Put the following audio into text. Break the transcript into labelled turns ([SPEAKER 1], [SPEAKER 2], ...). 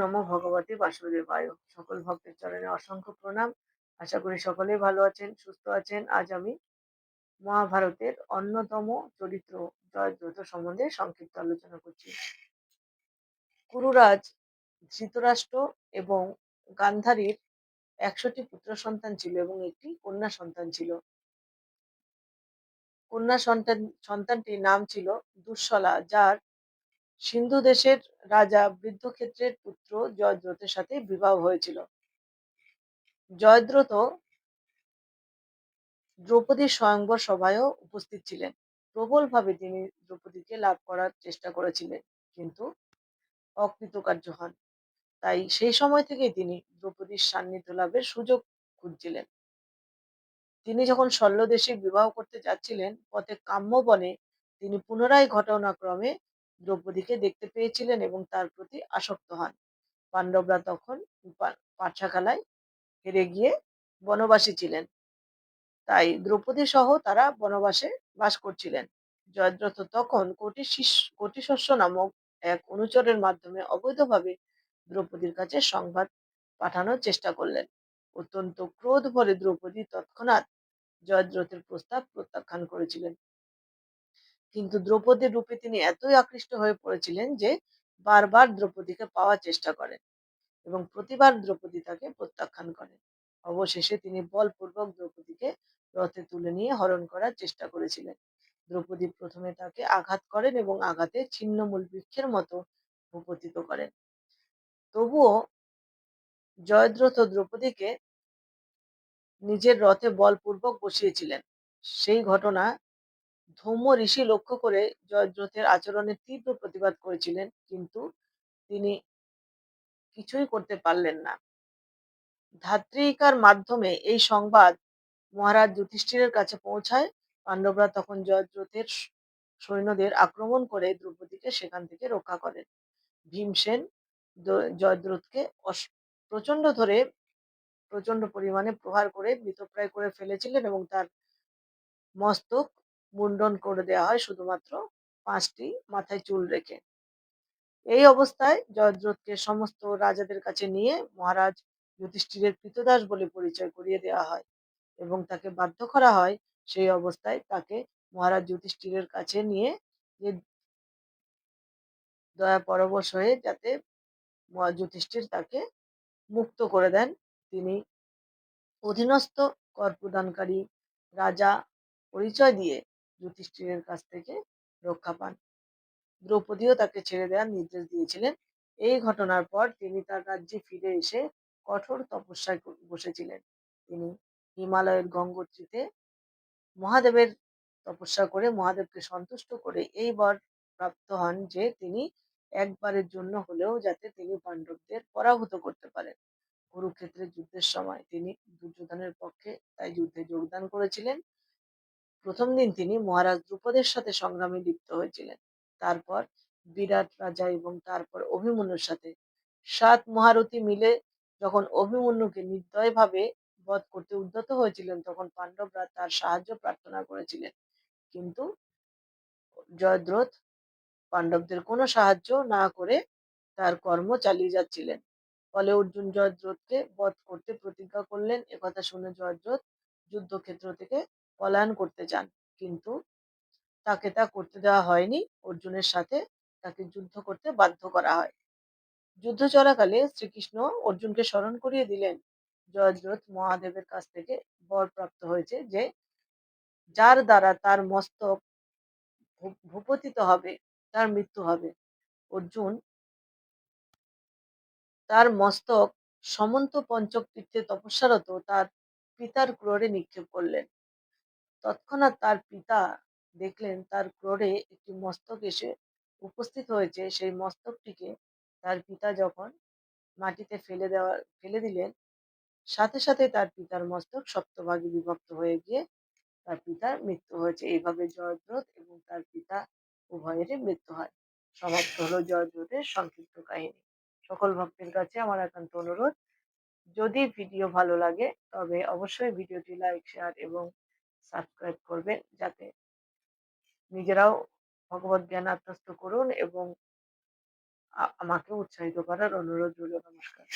[SPEAKER 1] নমো ভগবতে বাসুদেবায়। সকল ভক্তের চরণে অসংখ্য প্রণাম। আশা করি সকলেই ভালো আছেন, সুস্থ আছেন। আজ আমি মহাভারতের অন্যতম চরিত্র জয়দ্রথ সম্বন্ধে সংক্ষিপ্ত আলোচনা করছি। কুরুরাজ, ধৃতরাষ্ট্র এবং গান্ধারীর একশোটি পুত্র সন্তান ছিল এবং একটি কন্যা সন্তান ছিল। কন্যা সন্তান, সন্তানটির নাম ছিল দুঃশলা, যার সিন্ধু দেশের রাজা বৃদ্ধক্ষেত্রের পুত্র জয়দ্রথের সাথে বিবাহ হয়েছিল। জয়দ্রথ দ্রৌপদীর স্বয়ংবর সভায়ও উপস্থিত ছিলেন। প্রবলভাবে তিনি দ্রৌপদীকে লাভ করার চেষ্টা করেছিলেন, কিন্তু অকৃতকার্য হন। তাই সেই সময় থেকেই তিনি দ্রৌপদীর সান্নিধ্য লাভের সুযোগ খুঁজছিলেন। তিনি যখন শল্যদেশে বিবাহ করতে যাচ্ছিলেন, পথে কাম্যবনে তিনি পুনরায় ঘটনাক্রমে দ্রৌপদীকে দেখতে পেয়েছিলেন এবং তার প্রতি আসক্ত হন। পাণ্ডবরা তখন পাঠশাখালায় হেরে গিয়ে বনবাসী ছিলেন। তাই দ্রৌপদী সহ তারা বনবাসে বাস করছিলেন। জয়দ্রথ তখন কোটি কোটিশস্য নামক এক অনুচরের মাধ্যমে অবৈধভাবে দ্রৌপদীর কাছে সংবাদ পাঠানোর চেষ্টা করলেন। অত্যন্ত ক্রোধ ভরে দ্রৌপদী তৎক্ষণাৎ জয়দ্রথের প্রস্তাব প্রত্যাখ্যান করেছিলেন। কিন্তু দ্রৌপদীর রূপে তিনি এতই আকৃষ্ট হয়ে পড়েছিলেন যে বারবার দ্রৌপদীকে পাওয়ার চেষ্টা করেন এবং প্রতিবার দ্রৌপদী তাকে প্রত্যাখ্যান করেন। অবশেষে তিনি বলপূর্বক দ্রৌপদীকে রথে তুলে নিয়ে হরণ করার চেষ্টা করেছিলেন। দ্রৌপদী প্রথমে তাকে আঘাত করেন এবং আঘাতে ছিন্নমূল বৃক্ষের মতো ভূপতিত করেন। তবুও জয়দ্রথ দ্রৌপদীকে নিজের রথে বলপূর্বক বসিয়েছিলেন। সেই ঘটনা ধৌম ঋষি লক্ষ্য করে জয়দ্রথের আচরণের তীব্র প্রতিবাদ করেছিলেন, কিন্তু তিনি কিছুই করতে পারলেন না। ধাত্রীকার মাধ্যমে এই সংবাদ মহারাজ যুধিষ্ঠিরের কাছে পৌঁছায়। পাণ্ডবরা তখন জয়দ্রথের সৈন্যদের আক্রমণ করে দ্রৌপদীকে সেখান থেকে রক্ষা করেন। ভীমসেন জয়দ্রথকে প্রচণ্ড ধরে প্রচণ্ড পরিমাণে প্রহার করে মৃতপ্রায় করে ফেলেছিলেন এবং তার মস্তক মুন্ডন করে দেওয়া হয় শুধুমাত্র পাঁচটি মাথায় চুল রেখে। এই অবস্থায় জয়দ্রথকে সমস্ত রাজাদের কাছে নিয়ে মহারাজ যুধিষ্ঠিরের কৃতদাস বলে পরিচয় করিয়ে দেওয়া হয় এবং তাকে বাধ্য করা হয় সেই অবস্থায় তাকে মহারাজ যুধিষ্ঠিরের কাছে নিয়ে যে দয়া পরবশ হয়ে যাতে যুধিষ্ঠির তাকে মুক্ত করে দেন, তিনি অধীনস্থ কর প্রদানকারী রাজা পরিচয় দিয়ে যুধিষ্ঠিরের কাছ থেকে রক্ষা পান। দ্রৌপদীও তাকে ছেড়ে দেওয়ার নির্দেশ দিয়েছিলেন। এই ঘটনার পর তিনি তার রাজ্যে ফিরে এসে কঠোর তপস্যায় বসেছিলেন। তিনি হিমালয়ের গঙ্গোত্রীতে মহাদেবের তপস্যা করে মহাদেবকে সন্তুষ্ট করে এই বর প্রাপ্ত হন যে তিনি একবারের জন্য হলেও যাতে তিনি পাণ্ডবদের পরাভূত করতে পারেন। কুরুক্ষেত্রের যুদ্ধের সময় তিনি দুর্যোধনের পক্ষে তাই যুদ্ধে যোগদান করেছিলেন। প্রথম দিন তিনি মহারাজ দ্রুপদের সাথে সংগ্রামে লিপ্ত হয়েছিলেন। তারপর বিরাট রাজা এবং তারপর অভিমন্যুর সাথে। সাত মহারথী মিলে যখন অভিমন্যুকে নির্দয়ভাবে বধ করতে উদ্যত হয়েছিলেন, তখন পাণ্ডবরা তার সাহায্য প্রার্থনা করেছিলেন। কিন্তু জয়দ্রথ পাণ্ডবদের কোনো সাহায্য না করে তার কর্ম চালিয়ে যাচ্ছিলেন। ফলে অর্জুন জয়দ্রথকে বধ করতে প্রতিজ্ঞা করলেন। একথা শুনে জয়দ্রথ যুদ্ধক্ষেত্র থেকে পলায়ন করতে চান কিন্তু তাকে তা করতে দেওয়া হয়নি। অর্জুনের সাথে তাকে যুদ্ধ করতে বাধ্য করা হয়। যুদ্ধ চলাকালে শ্রীকৃষ্ণ অর্জুনকে স্মরণ করিয়ে দিলেন। জয়দ্রথ মহাদেবের কাছ থেকে বর প্রাপ্ত হয়েছে যে, যার দ্বারা তার মস্তক ভূপতিত হবে, তার মৃত্যু হবে। অর্জুন তার মস্তক সমন্ত পঞ্চক তীর্থে তপস্যারত তার পিতার ক্রোড়ে নিক্ষেপ করলেন। তৎক্ষণাৎ তার পিতা দেখলেন তার ক্রোড়ে একটি মস্তক এসে উপস্থিত হয়েছে। সেই মস্তকটিকে তার পিতা যখন মাটিতে ফেলে দেওয়া, ফেলে দিলেন, সাথে সাথে তার পিতার মস্তক সপ্তভাগে বিভক্ত হয়ে গিয়ে তার পিতার মৃত্যু হয়েছে। এইভাবে জয়দ্রথ এবং তার পিতা উভয়েরই মৃত্যু হয়। সমাপ্ত হলো জয়দ্রথের সংক্ষিপ্ত কাহিনী। সকল ভক্তের কাছে আমার একান্ত অনুরোধ, যদি ভিডিও ভালো লাগে তবে অবশ্যই ভিডিওটি লাইক, শেয়ার এবং সাবস্ক্রাইব করবেন যাতে নিজেরাও ভগবত জ্ঞান আত্মস্থ করুন এবং আমাকে উৎসাহিত করার অনুরোধ রইল। নমস্কার।